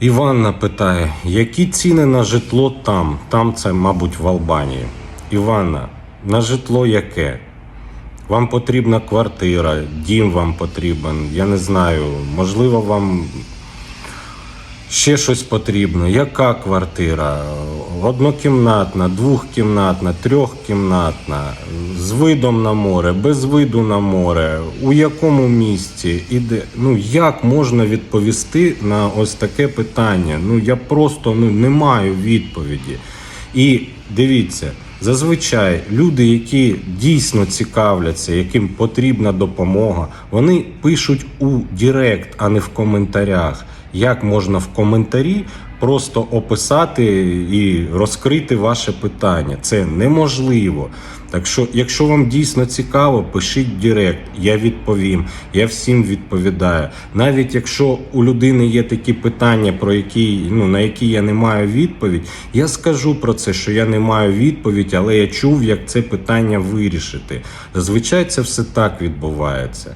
Іванна питає, які ціни на житло там? Там це, мабуть, в Албанії. Іванна, на житло яке? Вам потрібна квартира, дім вам потрібен, я не знаю, можливо, вам ще щось потрібно. Яка квартира? Однокімнатна, двохкімнатна, трьохкімнатна, з видом на море, без виду на море, у якому місці іде. Ну як можна відповісти на ось таке питання? Ну я просто ну, не маю відповіді. І дивіться, зазвичай люди, які дійсно цікавляться, яким потрібна допомога, вони пишуть у Директ, а не в коментарях. Як можна в коментарі просто описати і розкрити ваше питання? Це неможливо. Так що, якщо вам дійсно цікаво, пишіть Директ, я відповім, я всім відповідаю. Навіть якщо у людини є такі питання, про які ну на які я не маю відповідь, я скажу про це, що я не маю відповідь, але я чув, як це питання вирішити. Зазвичай це все так відбувається.